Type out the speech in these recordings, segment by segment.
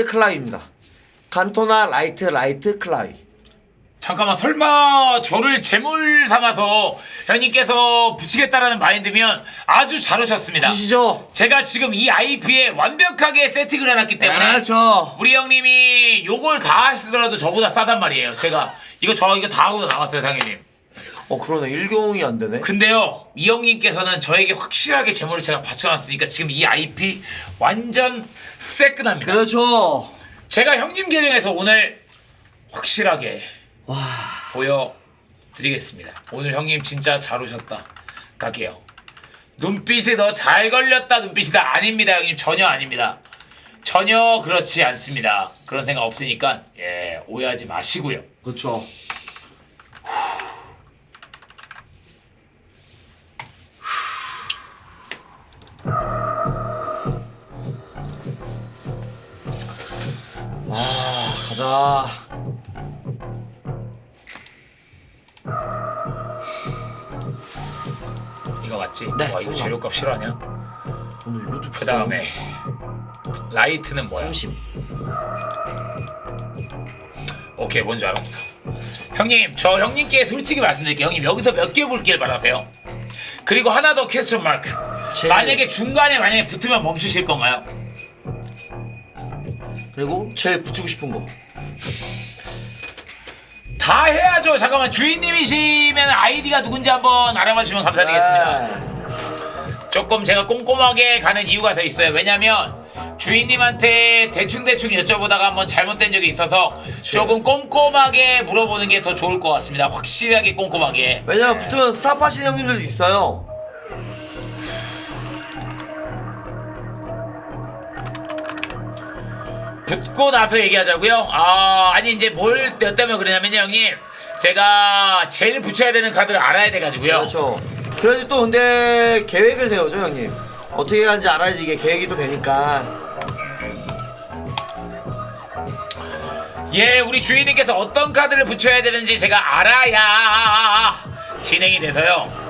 클라이입니다. 간토나 라이트 라이트 클라이. 잠깐만 설마 저를 재물 삼아서 형님께서 붙이겠다라는 마인드면 아주 잘 오셨습니다. 보시죠. 제가 지금 이 IP에 완벽하게 세팅을 해놨기 때문에 그렇죠. 우리 형님이 요걸 다 하시더라도 저보다 싸단 말이에요. 제가 이거 저 이거 다 하고 나왔어요, 상현님. 어 그러네 일경이 안 되네. 근데요, 이 형님께서는 저에게 확실하게 재물을 제가 바쳐놨으니까 지금 이 IP 완전 새끈합니다. 그렇죠. 제가 형님 계정에서 오늘 확실하게 와 보여드리겠습니다. 오늘 형님 진짜 잘 오셨다. 갈게요. 눈빛이 더 잘 걸렸다 눈빛이다 아닙니다 형님 전혀 아닙니다. 전혀 그렇지 않습니다. 그런 생각 없으니까 예 오해하지 마시고요. 그렇죠. 가자. 이거 맞지? 네, 와 이거 정답. 재료값 싫어하냐? 오늘 이것도 그 다음에 라이트는 뭐야? 30. 오케이 뭔지 알았어. 형님 저 형님께 솔직히 말씀드릴게요. 형님 여기서 몇 개 볼길 바라세요. 그리고 하나 더 퀘스천 마크. 제일- 만약에 중간에 만약에 붙으면 멈추실 건가요? 그리고 제일 붙이고 싶은 거. 다 해야죠. 잠깐만 주인님이시면 아이디가 누군지 한번 알아봐 주시면 감사드리겠습니다. 네. 조금 제가 꼼꼼하게 가는 이유가 더 있어요. 왜냐면 주인님한테 대충대충 여쭤보다가 한번 잘못된 적이 있어서 조금 꼼꼼하게 물어보는 게 더 좋을 것 같습니다. 확실하게 꼼꼼하게. 왜냐면 붙으면 스탑 하시는 형님들도 있어요. 붙고 나서 얘기하자고요. 아 아니 이제 뭘 때문에 그러냐면요 형님. 제가 제일 붙여야 되는 카드를 알아야 돼 가지고요. 그렇죠. 그래도 또 근데 계획을 세우죠 형님. 어떻게 하는지 알아야지 이게 계획이 또 되니까. 예, 우리 주인님께서 어떤 카드를 붙여야 되는지 제가 알아야 진행이 돼서요.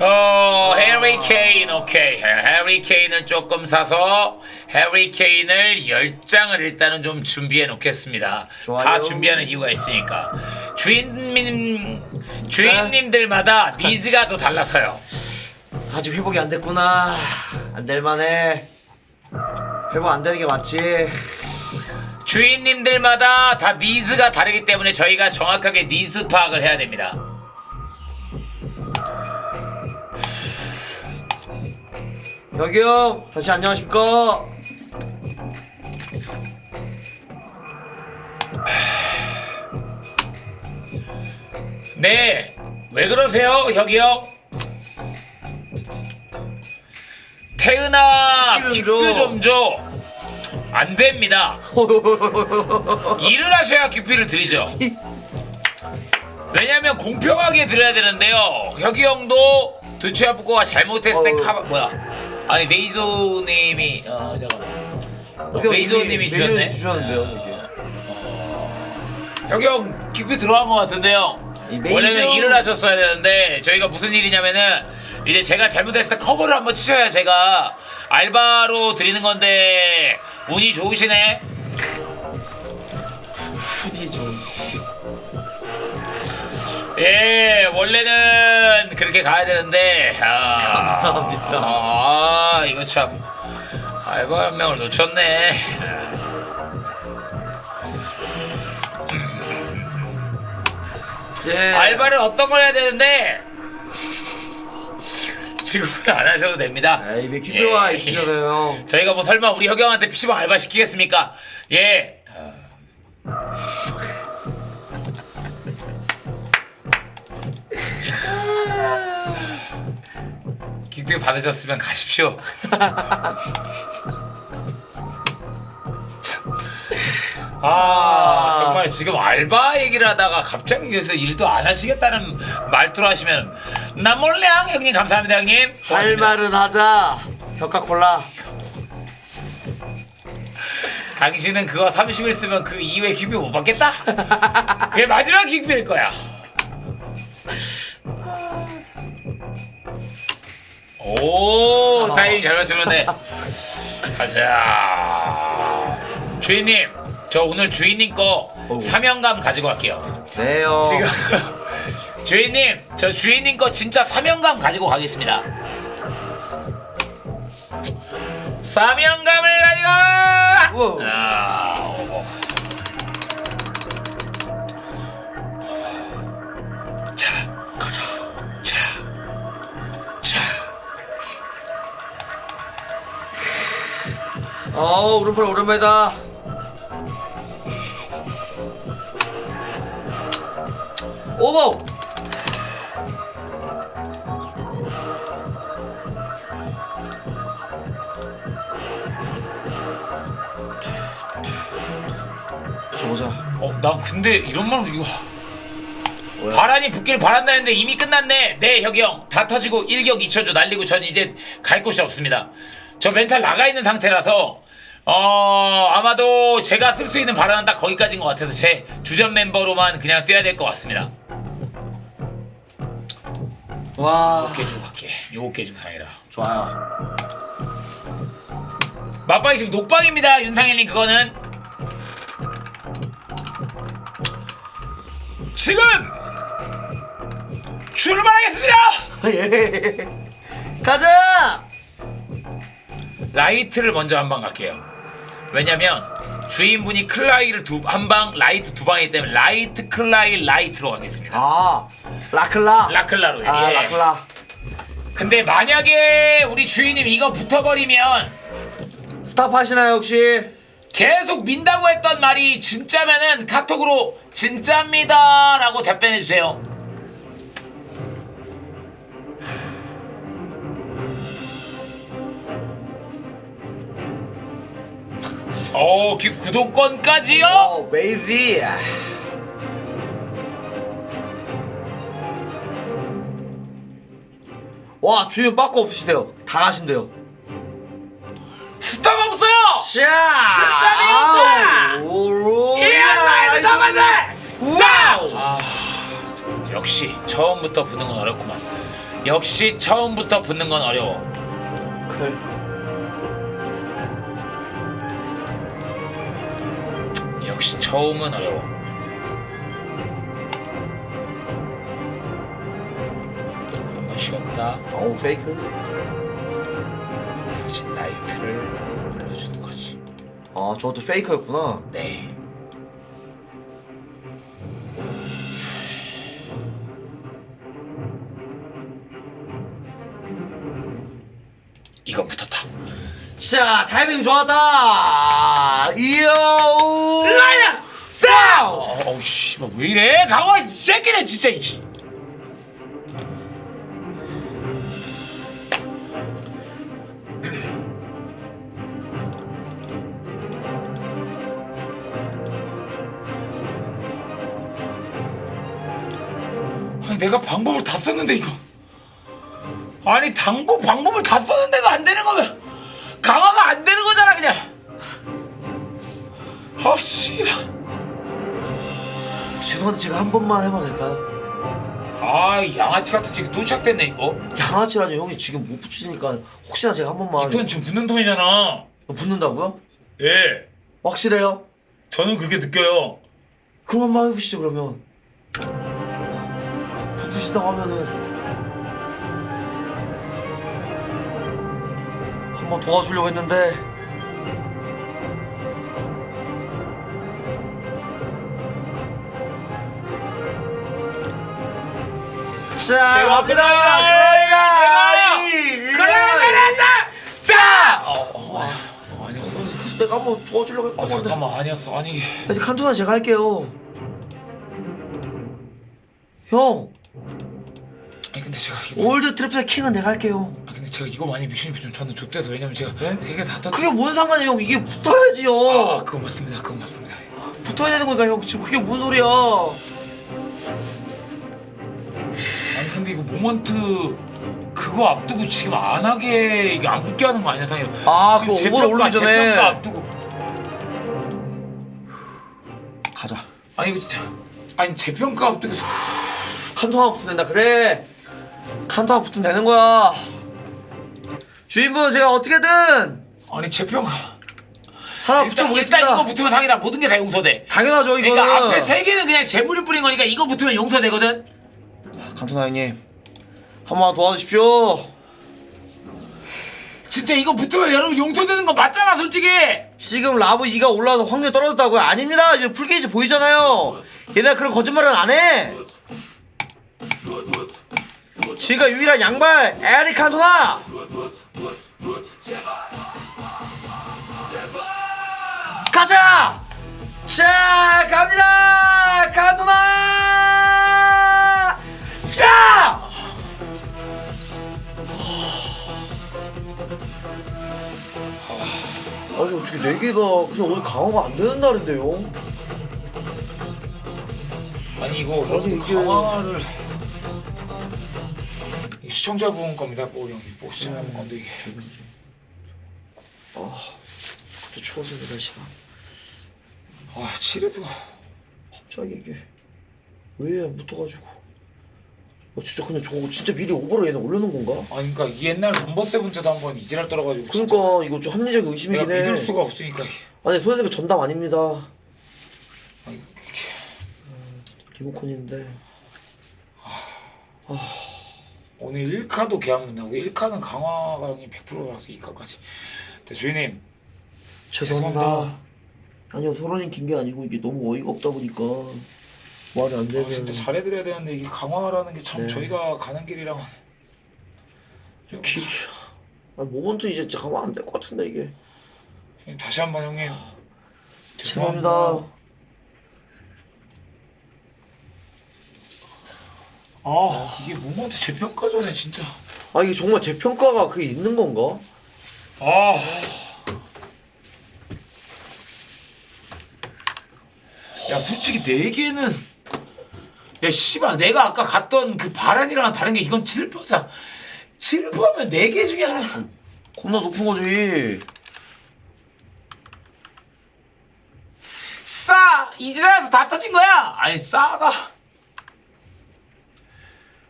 어, 해리 케인, 오케이. 해리 케인을 조금 사서 해리 케인을 10장을 일단은 좀 준비해 놓겠습니다. 좋아요. 다 준비하는 이유가 있으니까. 주인님, 주인님들마다 니즈가 또 달라서요. 아직 회복이 안 됐구나. 안 될만해. 회복 안 되는 게 맞지. 주인님들마다 다 니즈가 다르기 때문에 저희가 정확하게 니즈 파악을 해야 됩니다. 여기 형 다시 안녕하십니까? 네, 왜 그러세요, 혁이요? 태은아, 킥 킥뷰 좀 줘. 좀 줘. 안 됩니다. 일을 하셔야 킥뷰를 드리죠. 왜냐면 공평하게 드려야 되는데요. 혁이 형도 두치아 뿌꼬가 잘못했을 때 어우. 카바 뭐야? 아니 메이조님이 어 잠깐만. 형, 메이조님이 이게 주셨네. 주셨는데요, 이게. 혁이 형 킥뷰 들어간 것 같은데요. 이 메이저- 원래는 일을 하셨어야 되는데 저희가 무슨 일이냐면은 이제 제가 잘못했을 때 커버를 한번 치셔야 제가 알바로 드리는 건데 운이 좋으시네. 푸디 좀. 예, 원래는 그렇게 가야 되는데 아, 감사합니다. 아, 이거 참 알바 한 명을 놓쳤네. 예. 알바를 어떤 걸 해야 되는데 지금은 안 하셔도 됩니다. 에이 맥키뷰가 예. 있으잖아요. 저희가 뭐 설마 우리 혁영한테 PC방 알바 시키겠습니까? 예. 기대 받으셨으면 가십시오. 참. 아 정말 지금 알바 얘기를 하다가 갑자기 여기서 일도 안 하시겠다는 말투로 하시면 나 몰래 형님 감사합니다 형님. 할 고맙습니다. 말은 하자. 벽화 콜라. 당신은 그거 30일 쓰면 그 이후에 기피 못 받겠다? 그게 마지막 기피일 거야. 오 타이밍 잘 맞추는데 가자. 주인님 저 오늘 주인님 거. 사명감 가지고 갈게요. 네요. 지금 주인님 저 주인님 거 진짜 사명감 가지고 가겠습니다. 사명감을 가지고! 우와. 아, 어 오른팔 오른발다. 오버. 줘보자. 어, 난 근데 이런 말로 이거 뭐야? 바람이 붙길 바란다 했는데 이미 끝났네. 네, 혁이 형. 다 터지고 일격 이천조 날리고 전 이제 갈 곳이 없습니다. 저 멘탈 나가 있는 상태라서 어 아마도 제가 쓸 수 있는 발언은 딱 거기까지인 것 같아서 제 주전 멤버로만 그냥 뛰어야 될 것 같습니다. 와. 깨지고 갈게. 요거 깨지고 상이라. 좋아요. 맞방이 지금 녹방입니다. 윤상현님 그거는 지금 출발하겠습니다. 예. 가자. 라이트를 먼저 한 방 갈게요. 왜냐면 주인분이 클라이를 두 한 방 라이트 두 방이기 때문에 라이트 클라이 라이트로 가겠습니다. 아 라클라. 라클라로. 아 예. 라클라. 근데 만약에 우리 주인님 이거 붙어버리면 스탑 하시나요 혹시? 계속 민다고 했던 말이 진짜면은 카톡으로 진짜입니다라고 답변해 주세요. 어, 그 구독권까지요? 어 메이지. 와 주인 빠꾸 없으시대요. 다 가신대요. 스탑 없어요. 자. 스탑이 없다! 오로. 이 라이트 잡아자. 와우. 아, 역시 처음부터 붙는 건 어렵구만. 역시 처음부터 붙는 건 어려워. 클. 역시 처음은 어려워. 한 번 쉬었다. 오 페이크. 다시 라이트를 올려주는 거지. 아 저것도 페이크였구나. 네. 이거 붙었다. 자 타이밍 좋았다. 이야. 라이야! 와우. 어, 어우 씨발 왜 이래? 강화 이 새끼네 진짜. 이. 아니 내가 방법을 다 썼는데 이거. 아니 당구 방법을 다 썼는데도 안 되는 거면 강화가 안 되는 거잖아 그냥. 아 씨. 죄송한데 제가 한 번만 해봐도 될까요? 아 양아치 같은 지금 또 시작됐네 이거. 양아치라니 형이 지금 못 붙이니까 혹시나 제가 한 번만 이톤 지금 붙는 톤이잖아. 붙는다고요? 예. 확실해요? 저는 그렇게 느껴요. 그럼 한번 해보시죠 그러면 붙으신다고 하면은 한번 도와주려고 했는데 자 그래 그래 그래다. 자. 어, 어, 아니, 어. 내가 한번 도와주려고 아 했던 건데 잠깐만 아니었어 아니. 이제 칸토나 제가 할게요 형 근데 제가 이거. 올드 트리플 킹은 내가 할게요 아 근데 제가 이거 많이 미션이 좀 저는 좆돼서 왜냐면 제가 네? 세개다 떴. 그게 뭔 상관이에요 형 이게 붙어야지요 아 그건 맞습니다. 그건 맞습니다. 붙어야 되는 거니까 형 지금 그게 뭔 소리야 아니 근데 이거 모먼트 그거 앞두고 지금 안 하게 이게 안 붙게 하는 거 아니야 상현? 아, 지금 그거 재평가, 올리기 전에. 재평가 앞두고. 가자 아니 이거 아니 재평가 하나 붙으면 된다 그래 하나 붙으면 되는 거야 주인분 제가 어떻게든 아니 재평가 하나 일단, 일단 붙여보겠습니다. 이거 붙으면 상이라 모든 게 다 용서돼 당연하죠 이거는. 그러니까 앞에 세 개는 그냥 재물을 뿌린 거니까 이거 붙으면 용서되거든 감토나 형님 한 번 도와주십시오. 진짜 이거 붙으면 여러분 용서되는 거 맞잖아 솔직히 지금 라브 2가 올라와서 확률 떨어졌다고요? 아닙니다. 이제 풀게이지 보이잖아요. 얘네가 그런 거짓말은 안 해. 지가 유일한 양발 에릭 칸토나. 가자. 자 갑니다. 칸토나. 자. 아니 어떻게 네 개가 그냥 오늘 강화가 안 되는 날인데요? 아니 이거 여러분 이게- 강화를 이 시청자분 겁니다 뽀 형이 뽀 시청자분 건데 이게 갑자기 추워집니다 날씨가. 아 칠해서 갑자기 이게 왜안 붙어가지고? 어 진짜 그냥 저거 진짜 미리 오버로 얘네 올려놓은 건가? 아니 그니까 이 옛날 넘버 세븐 때도 한번 이지랄 떨어가지고 진짜 그러니까 이거 좀 합리적 내가 의심이긴 해. 믿을 수가 없으니까 아니 소연이가 전담 아닙니다. 아니, 이렇게. 리모컨인데. 오늘 1카도 계약 문나고 1카는 강화가 형이 100%라서 2카까지 근데 주인님 죄송합니다. 죄송합니다. 아니요 소론이 긴 게 아니고 이게 너무 어이가 없다 보니까 말이 안 되네. 아, 진짜 잘해드려야 되는데 이게 강화라는 게 참 네. 저희가 가는 길이랑 좀 길이. 아니 모먼트 이제 진짜 가면 안될 것 같은데 이게. 다시 한번 형님 죄송합니다. 아 이게 모먼트 재평가 전에 진짜. 아 이게 정말 제 평가가 그게 있는 건가? 아. 야 솔직히 네 개는 야 씨발 내가 아까 갔던 그 바란이랑 다른 게 이건 칠퍼자 칠퍼면 네 개 중에 하나. 겁나 높은 거지. 싸! 이지라에서 다 터진 거야? 아니 싸가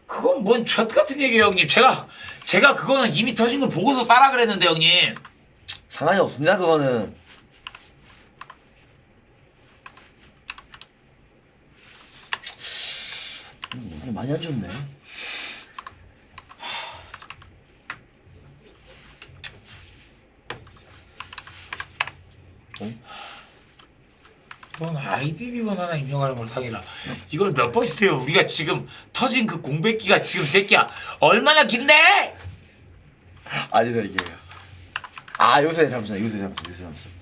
그건 뭔젖 같은 얘기예요 형님 제가 제가 그거는 이미 터진 걸 보고서 싸라 그랬는데 형님 상관이 없습니다 그거는. 음, 많이 안 좋네. 넌 아이디 비번 하나 임명하는 걸 당해라. 이걸 몇번 쓰세요? 우리가 지금 터진 그 공백기가 지금 새끼야 얼마나 긴데? 아니다 이게. 아 요새 잠시만 요새 잠시만 요새 잠시만.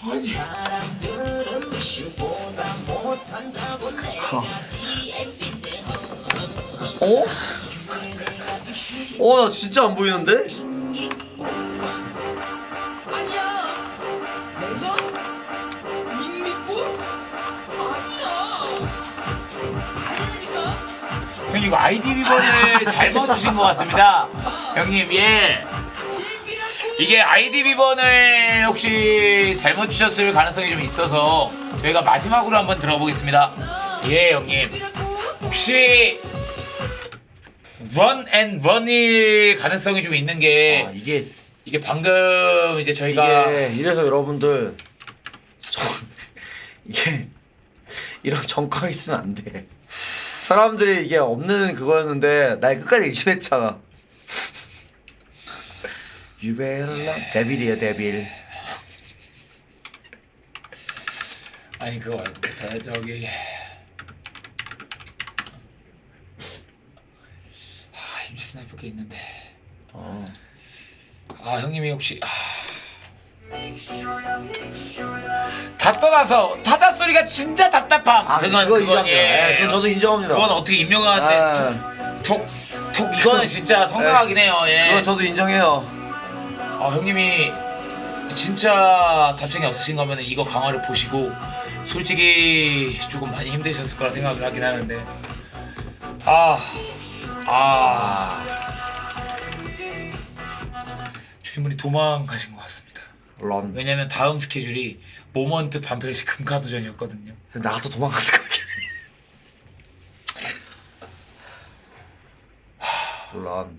아니 사람들은 미슈보다 못한다고 내가 DM인데 어? 어, 나 진짜 안 보이는데? 이거 아이디 비번을 잘못 주신 것 같습니다. 형님 예. 이게 아이디 비번을 혹시 잘못 주셨을 가능성이 좀 있어서 저희가 마지막으로 한번 들어보겠습니다. 예 형님 혹시 런앤 런일 가능성이 좀 있는 게 아 이게 이게 방금 이제 저희가 이게 이래서 여러분들 저 이게 이런 정광 있으면 안 돼. 사람들이 이게 없는 그거였는데 날 끝까지 의심했잖아. 유벨라 데빌이야 데빌. 아니 그거 말고 다 저기 아 임시 스나이퍼 게 있는데 어. 아 형님이 혹시 아... 다 떠나서 타자 소리가 진짜 답답함 아 그건 그거 인정합니다. 그건 예, 예. 그건 저도 인정합니다. 그건 어떻게 임명하는데 아, 톡톡 이거는 진짜 성공하긴 해요 예. 그건 저도 인정해요. 아 형님이 진짜 답장이 없으신 거면 이거 강화를 보시고 솔직히 조금 많이 힘드셨을 거라 생각을 하긴 하는데 아 아. 주인분이 도망가신 것 같습니다. 런. 왜냐면 다음 스케줄이 모먼트 반펠시 금카도전이었거든요. 나도 도망갔을 거야. 런.